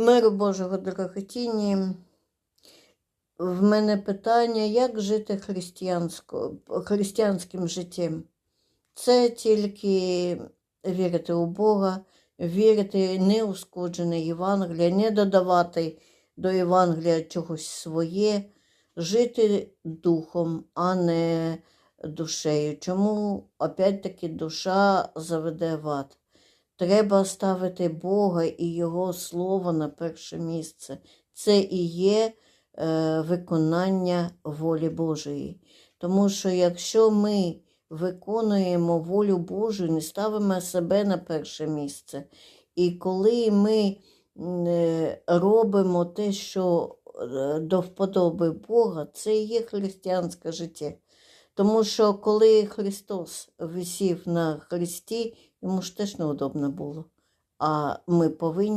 Миру Божого дороготінні. В мене питання, як жити християнським життям. Це тільки вірити у Бога, вірити неушкоджене Євангелія, не додавати до Євангелія чогось своє, жити духом, а не душею. Чому опять-таки душа заведе в ад? Треба ставити Бога і Його Слово на перше місце. Це і є е, виконання волі Божої. Тому що якщо ми виконуємо волю Божу, не ставимо себе на перше місце, і коли ми е, робимо те, що е, до вподоби Бога, це і є християнське життя. Тому що коли Христос висів на хресті, йому ж теж неудобно було. А ми повинні